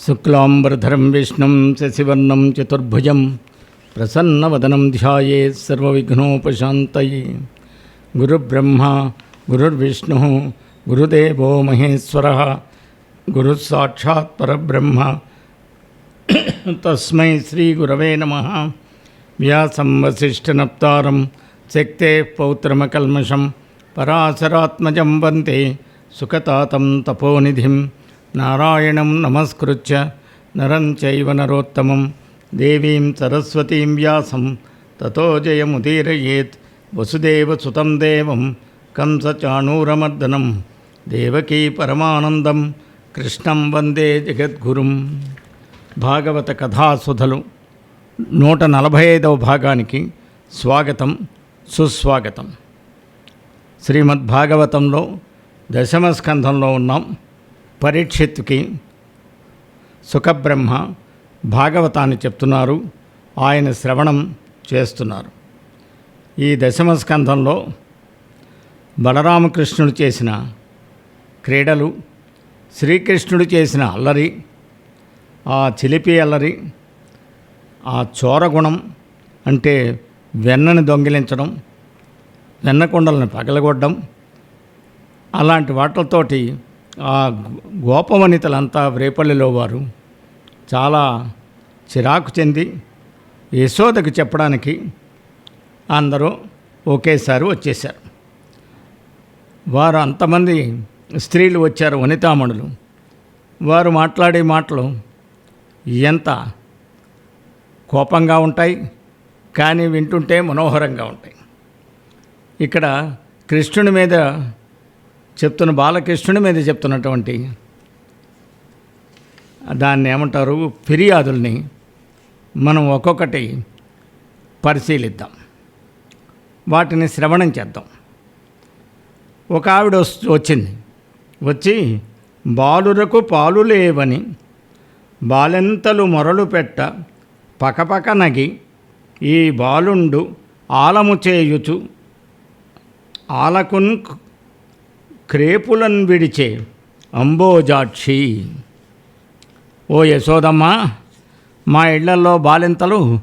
शुक्लाम्बरधरं विष्णु शशिवर्णं चतुर्भुज प्रसन्न वदनम ध्यानोपात गुरुब्रह्मा, गुरुर्विष्णु, गुरुदेव महेश्वर गुरुः तस्म श्रीगुरव नम। व्या नमः व्यासं वसिष्ठनप्तारं शक्तेः पौत्रमकल्मषं पराशरात्मजं वंदे నారాయణం నమస్కృత్య నరం చైవ నరోత్తమం దేవీం సరస్వతీం వ్యాసం తతో జయముదీరయేత్ వసుదేవసుతం దేవం కంసచాణూరమర్దనం దేవకీ పరమానందం కృష్ణం వందే జగద్గురుం భాగవత కథాసుధలు నూట నలభై ఐదవ భాగానికి స్వాగతం సుస్వాగతం। శ్రీమద్భాగవతంలో దశమ స్కంధంలో ఉన్నాం। పరీక్షిత్తుకి సుఖబ్రహ్మ భాగవతాన్ని చెప్తున్నారు. ఆయన శ్రవణం చేస్తున్నారు. ఈ దశమ స్కంధంలో బలరామకృష్ణుడు చేసిన క్రీడలు శ్రీకృష్ణుడు చేసిన అల్లరి ఆ చిలిపి అల్లరి ఆ చోరగుణం అంటే వెన్నని దొంగిలించడం వెన్నకొండలను పగలగొట్టడం అలాంటి వాటితోటి ఆ గోపవనితలంతా రేపల్లిలో వారు చాలా చిరాకు చెంది యశోదకు చెప్పడానికి అందరూ ఒకేసారి వచ్చేశారు. వారు అంతమంది స్త్రీలు వచ్చారు వనితామణులు. వారు మాట్లాడే మాటలు ఎంత కోపంగా ఉంటాయి కానీ వింటుంటే మనోహరంగా ఉంటాయి. ఇక్కడ కృష్ణుని మీద చెప్తున్న బాలకృష్ణుడి మీద చెప్తున్నటువంటి దాన్ని ఏమంటారు? ఫిర్యాదుల్ని మనం ఒక్కొక్కటి పరిశీలిద్దాం. వాటిని శ్రవణం చేద్దాం. ఒక ఆవిడ వస్తు- వచ్చింది. వచ్చి బాలురకు పాలు లేవని బాలెంతలు మొరలు పెట్ట పకపక నగి ఈ బాలుండు ఆలము చేయుచు ఆలకున్ క్రేపులను విడిచే అంబోజాక్షి. ఓ యశోదమ్మ మా ఇళ్ళలో బాలింతలు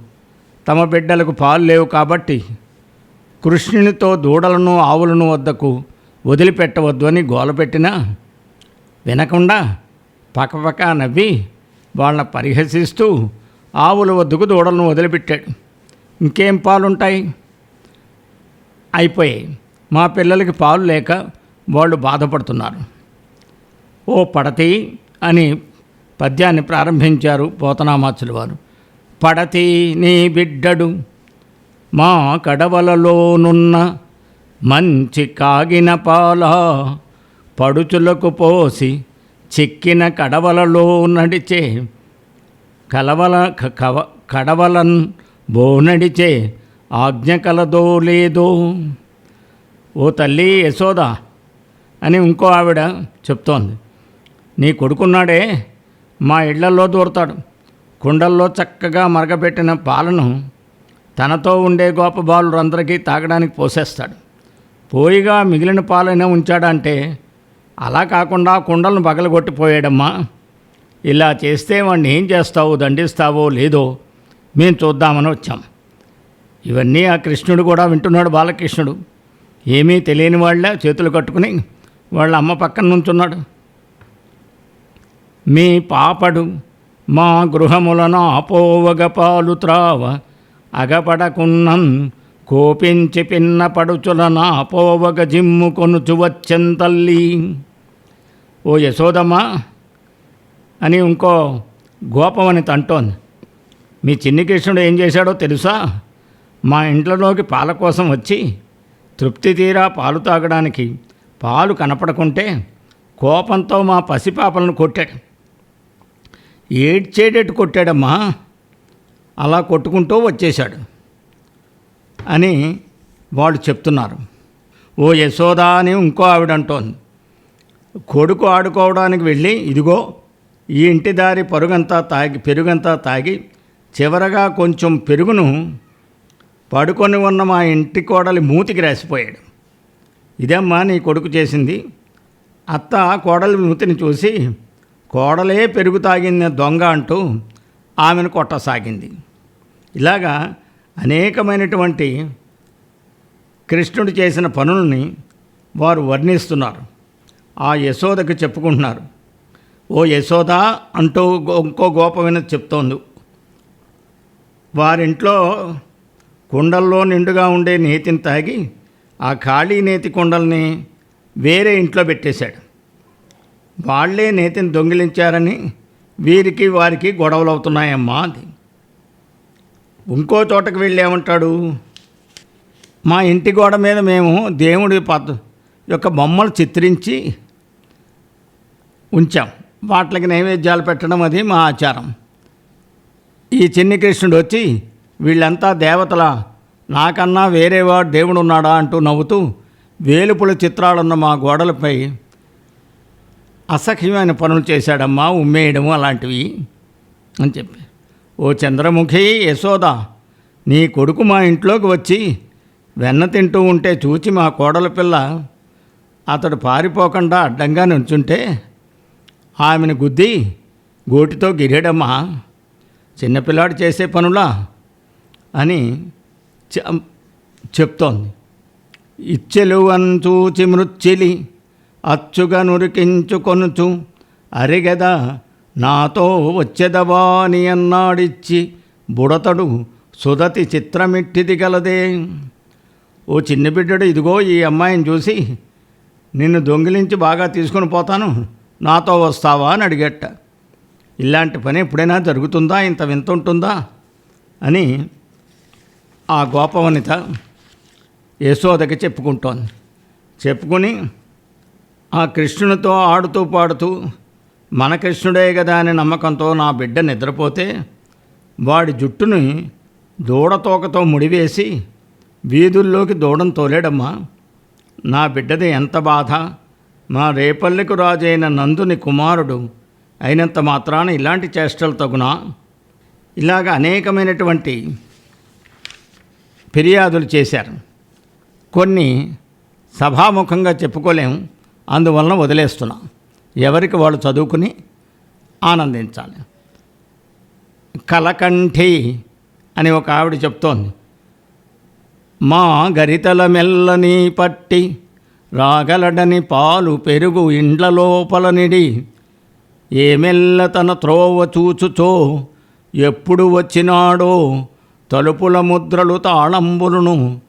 తమ బిడ్డలకు పాలు లేవు కాబట్టి కృష్ణునితో దూడలను ఆవులను వద్దకు వదిలిపెట్టవద్దు అని గోలపెట్టినా వినకుండా పక్కపక్క నవ్వి వాళ్ళని పరిహసిస్తూ ఆవుల వద్దకు దూడలను వదిలిపెట్టాడు. ఇంకేం పాలుంటాయి? అయిపోయాయి. మా పిల్లలకి పాలు లేక వాళ్ళు బాధపడుతున్నారు. ఓ పడతి అని పద్యాన్ని ప్రారంభించారు పోతనామాచుల వారు. పడతి నీ బిడ్డడు మా కడవలలోనున్న మంచి కాగిన పాల పడుచులకు పోసి చిక్కిన కడవలలో నడిచే కలవల కవ కడవలన్ బోనడిచే ఆజ్ఞ కలదో లేదో. ఓ తల్లి యశోద అని ఇంకో ఆవిడ చెప్తోంది. నీ కొడుకున్నాడే మా ఇళ్ళల్లో దూరతాడు. కుండల్లో చక్కగా మరగబెట్టిన పాలను తనతో ఉండే గోపబాలురందరికీ తాగడానికి పోసేస్తాడు. పోయిగా మిగిలిన పాలైనా ఉంచాడంటే అలా కాకుండా కుండలను పగలగొట్టిపోయాడమ్మా. ఇలా చేస్తే వాడిని ఏం చేస్తావు దండిస్తావో లేదో మేము చూద్దామని వచ్చాం. ఇవన్నీ ఆ కృష్ణుడు కూడా వింటున్నాడు బాలకృష్ణుడు. ఏమీ తెలియని వాళ్ళ చేతులు కట్టుకుని వాళ్ళ అమ్మ పక్కన నుంచున్నాడు. మీ పాపడు మా గృహములను అపోవగ పాలు త్రావ అగపడకున్నం కోపించి పిన్న పడుచులన అపోవగ జిమ్ము కొనుచు వచ్చెన్ తల్లి. ఓ యశోదమ్మ అని ఇంకో గోపమని తంటోంది. మీ చిన్ని కృష్ణుడు ఏం చేశాడో తెలుసా? మా ఇంట్లోకి పాల కోసం వచ్చి తృప్తి తీరా పాలు తాగడానికి పాలు కనపడకుంటే కోపంతో మా పసిపాపలను కొట్టాడు. ఏడ్చేటట్టు కొట్టాడమ్మా. అలా కొట్టుకుంటూ వచ్చేశాడు అని వాళ్ళు చెప్తున్నారు. ఓ యశోదా అని ఇంకో ఆవిడ అంటోంది కొడుకు ఆడుకోవడానికి వెళ్ళి ఇదిగో ఈ ఇంటి దారి పరుగంతా తాగి పెరుగంతా తాగి చివరగా కొంచెం పెరుగును పడుకొని ఉన్న మా ఇంటి కోడలి మూతికి రాసిపోయాడు. ఇదమ్మా నీ కొడుకు చేసింది. అత్త కోడలి మూతిని చూసి కోడలే పెరుగు తాగిన దొంగ అంటూ ఆమెను కొట్టసాగింది. ఇలాగా అనేకమైనటువంటి కృష్ణుడు చేసిన పనుల్ని వారు వర్ణిస్తున్నారు. ఆ యశోదకు చెప్పుకుంటున్నారు. ఓ యశోద అంటూ గో- ఇంకో గోపమైన చెప్తోంది. వారింట్లో కుండల్లో నిండుగా ఉండే నేతిని తాగి ఆ ఖాళీ నేతి కుండల్ని వేరే ఇంట్లో పెట్టేశాడు. వాళ్ళే నేతిని దొంగిలించారని వీరికి వారికి గొడవలు అవుతున్నాయమ్మా అది. ఇంకో చోటకు వెళ్ళి ఏమంటాడు మా ఇంటి గోడ మీద మేము దేవుడి పాత యొక్క బొమ్మలు చిత్రించి ఉంచాం. వాటికి నైవేద్యాలు పెట్టడం అది మా ఆచారం. ఈ చిన్ని కృష్ణుడు వచ్చి వీళ్ళంతా దేవతల నాకన్నా వేరేవాడు దేవుడు ఉన్నాడా అంటూ నవ్వుతూ వేలుపుల చిత్రాలున్న మా గోడలపై అసహ్యమైన పనులు చేశాడమ్మా ఉమ్మేయడము అలాంటివి అని చెప్పి. ఓ చంద్రముఖి యశోద నీ కొడుకు మా ఇంట్లోకి వచ్చి వెన్న తింటూ ఉంటే చూచి మా కోడల పిల్ల అతడు పారిపోకుండా అడ్డంగా నుంచుంటే ఆమెను గుద్ది గోటితో గిరేడమ్మా చిన్నపిల్లాడు చేసే పనులా అని చెప్తోంది. ఇచ్చెలు చూచి మృచ్చెలి అచ్చుగా నురికించుకొనుచు అరిగదా నాతో వచ్చెదవాని అన్నాడిచ్చి బుడతడు సుదతి చిత్రమిట్టిది గలదే. ఓ చిన్న బిడ్డడు ఇదిగో ఈ అమ్మాయిని చూసి నిన్ను దొంగిలించి బాగా తీసుకొని పోతాను నాతో వస్తావా అని అడిగట్ట ఇలాంటి పని ఎప్పుడైనా జరుగుతుందా? ఇంత వింత ఉంటుందా? అని ఆ గోపవనిత యశోదకి చెప్పుకుంటోంది. చెప్పుకుని ఆ కృష్ణునితో ఆడుతూ పాడుతూ మన కృష్ణుడే కదా అనే నమ్మకంతో నా బిడ్డ నిద్రపోతే వాడి జుట్టుని దూడతోకతో ముడివేసి వీధుల్లోకి దూడను తోలేడమ్మా. నా బిడ్డది ఎంత బాధ. మా రేపల్లెకు రాజైన నందుని కుమారుడు అయినంత మాత్రాన ఇలాంటి చేష్టలు తగునా. ఇలాగ అనేకమైనటువంటి ఫిర్యాదులు చేశారు. కొన్ని సభాముఖంగా చెప్పుకోలేం అందువలన వదిలేస్తున్నాం. ఎవరికి వాళ్ళు చదువుకుని ఆనందించాలి. కలకంఠి అని ఒక ఆవిడ చెప్తోంది. మా గరితల మెల్లని పట్టి రాగలడని పాలు పెరుగు ఇండ్ల లోపల నిడి ఏమెల్ల తన త్రోవ చూచుచో ఎప్పుడు వచ్చినాడో తలుపుల ముద్రలు తాళంబులను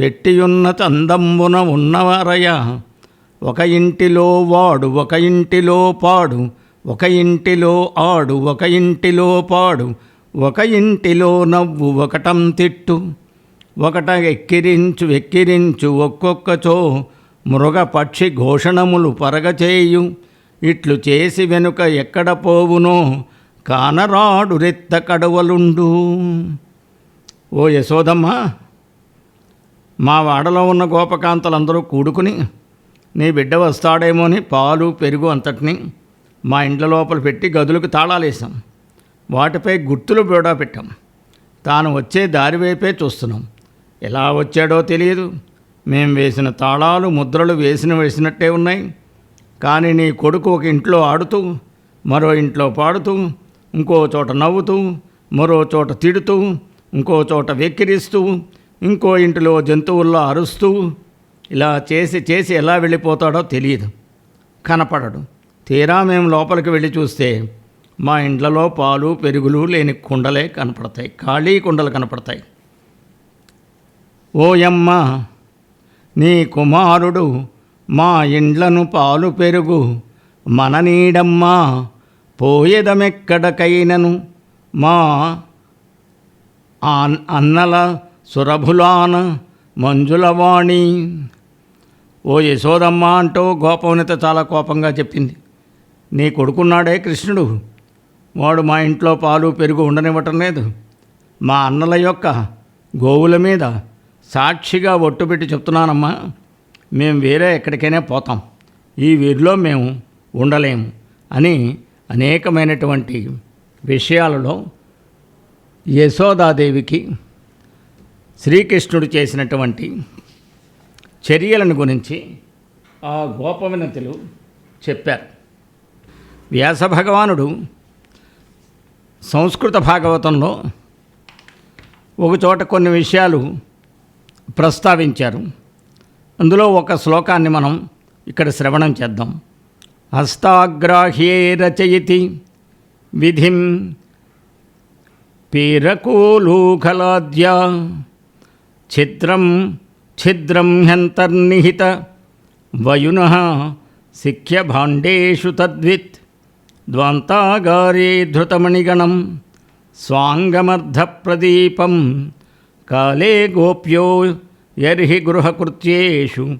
పెట్టియున్న చందంబున ఉన్నవారయ ఒక ఇంటిలో వాడు ఒక ఇంటిలో పాడు ఒక ఇంటిలో ఆడు ఒక ఇంటిలో పాడు ఒక ఇంటిలో నవ్వు ఒకటం తిట్టు. ఒకట ఎక్కిరించు ఎక్కిరించు ఒక్కొక్కచో మృగ పక్షి ఘోషణములు పరగచేయు ఇట్లు చేసి వెనుక ఎక్కడ పోవునో కానరాడు రెత్త కడవలుండు. ఓ యశోదమ్మ మా వాడలో ఉన్న గోపకాంతలందరూ కూడుకుని నీ బిడ్డ వస్తాడేమో అని పాలు పెరుగు అంతటిని మా ఇండ్ల లోపల పెట్టి గదులకు తాళాలేసాం వాటిపై గుర్తులు బోడా పెట్టాం. తాను వచ్చే దారి వైపే చూస్తున్నాం. ఎలా వచ్చాడో తెలియదు. మేం వేసిన తాళాలు ముద్రలు వేసిన వేసినట్టే ఉన్నాయి. కానీ నీ కొడుకు ఒక ఇంట్లో ఆడుతూ మరో ఇంట్లో పాడుతూ ఇంకో చోట నవ్వుతూ మరో చోట తిడుతూ ఇంకో చోట వెక్కిరిస్తూ ఇంకో ఇంటిలో జంతువుల్లో అరుస్తూ ఇలా చేసి చేసి ఎలా వెళ్ళిపోతాడో తెలియదు. కనపడడు. తీరా మేము లోపలికి వెళ్ళి చూస్తే మా ఇండ్లలో పాలు పెరుగులు లేని కుండలే కనపడతాయి. ఖాళీ కుండలు కనపడతాయి. ఓయమ్మ నీ కుమారుడు మా ఇండ్లను పాలు పెరుగు మన నీడమ్మా పోయేదమెక్కడకైనను మా ఆ- అన్నల సురభులాన మంజులవాణి. ఓ యశోదమ్మ అంటూ గోపవనిత చాలా కోపంగా చెప్పింది. నీ కొడుకున్నాడే కృష్ణుడు. వాడు మా ఇంట్లో పాలు పెరుగు ఉండనివ్వటం లేదు. మా అన్నల యొక్క గోవుల మీద సాక్షిగా ఒట్టు పెట్టి చెప్తున్నానమ్మా. మేము వేరే ఎక్కడికైనా పోతాం. ఈ వీరిలో మేము ఉండలేము అని అనేకమైనటువంటి విషయాలలో యశోదాదేవికి శ్రీకృష్ణుడు చేసినటువంటి చర్యలను గురించి ఆ గోపవినతులు చెప్పారు. వ్యాస భగవానుడు సంస్కృత భాగవతంలో ఒకచోట కొన్ని విషయాలు ప్రస్తావించారు. అందులో ఒక శ్లోకాన్ని మనం ఇక్కడ శ్రవణం చేద్దాం. హస్తాగ్రాహ్యే రచయితి విధిం పీరకూలూఖలాద్య. ఛిద్రం ఛిద్రం హ్యంతర్నిహిత. వయున సిఖ్యభాండేషు తద్విత్. ద్వాంతాగారే ధృతమణిగణం. స్వాంగమర్ధప్రదీపం. కాలే గోప్యో యర్హి గృహకృత్యేషు.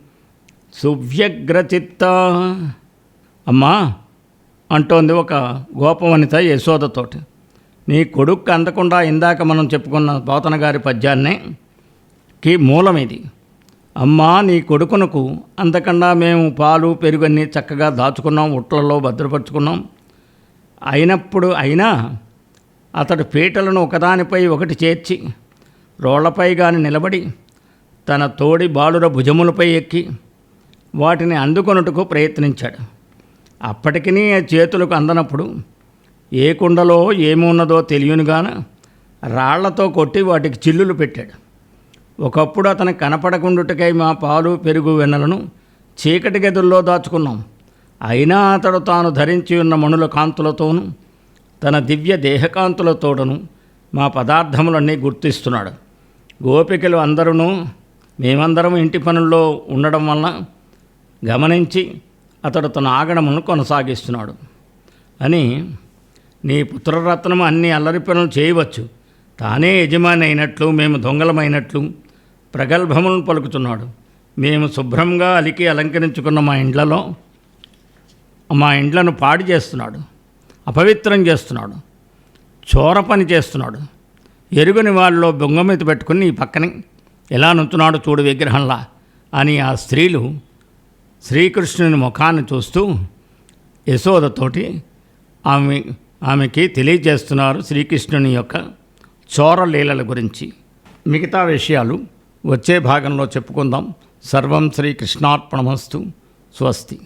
సువ్యగ్రచిత్త. అమ్మా అంటోంది ఒక గోపవనిత యశోదతోటి. నీ కొడుకు అందకుండా ఇందాక మనం చెప్పుకున్న పోతన గారి పద్యాన్నే కి మూలం ఇది. అమ్మా నీ కొడుకునకు అంతకన్నా మేము పాలు పెరుగన్నీ చక్కగా దాచుకున్నాం ఉట్లలో భద్రపరుచుకున్నాం. అయినప్పుడు అయినా అతడు పీటలను ఒకదానిపై ఒకటి చేర్చి రోళ్ళపై గాని నిలబడి తన తోడి బాలుర భుజములపై ఎక్కి వాటిని అందుకొనుటకు ప్రయత్నించాడు. అప్పటికి చేతులకు అందనప్పుడు ఏ కుండలో ఏమున్నదో తెలియనుగాన రాళ్ళతో కొట్టి వాటికి చిల్లులు పెట్టాడు. ఒకప్పుడు అతను కనపడకుండుటకై మా పాలు పెరుగు వెన్నలను చీకటి గదుల్లో దాచుకున్నాం. అయినా అతడు తాను ధరించి ఉన్న మణుల కాంతులతోనూ తన దివ్య దేహకాంతులతోడను మా పదార్థములన్నీ గుర్తిస్తున్నాడు. గోపికలు అందరూ మేమందరం ఇంటి పనుల్లో ఉండడం వలన గమనించి అతడు తన ఆగడమును కొనసాగిస్తున్నాడు అని నీ పుత్రరత్నం అన్ని అల్లరి పనులు చేయవచ్చు. తానే యజమాని అయినట్లు మేము దొంగలమైనట్లు ప్రగల్భములను పలుకుతున్నాడు. మేము శుభ్రంగా అలికి అలంకరించుకున్న మా ఇండ్లలో మా ఇండ్లను పాడు చేస్తున్నాడు అపవిత్రం చేస్తున్నాడు చోర పని చేస్తున్నాడు. ఎరుగుని వాళ్ళలో బొంగమెత పెట్టుకుని ఈ పక్కని ఎలా నుంచున్నాడు చూడు విగ్రహంలా అని ఆ స్త్రీలు శ్రీకృష్ణుని ముఖాన్ని చూస్తూ యశోదతోటి ఆమె ఆమెకి తెలియజేస్తున్నారు శ్రీకృష్ణుని యొక్క చోర లీలల గురించి. మిగతా విషయాలు వచ్చే భాగంలో చెప్పుకుందాం. సర్వం శ్రీకృష్ణార్పణమస్తు. స్వస్తి.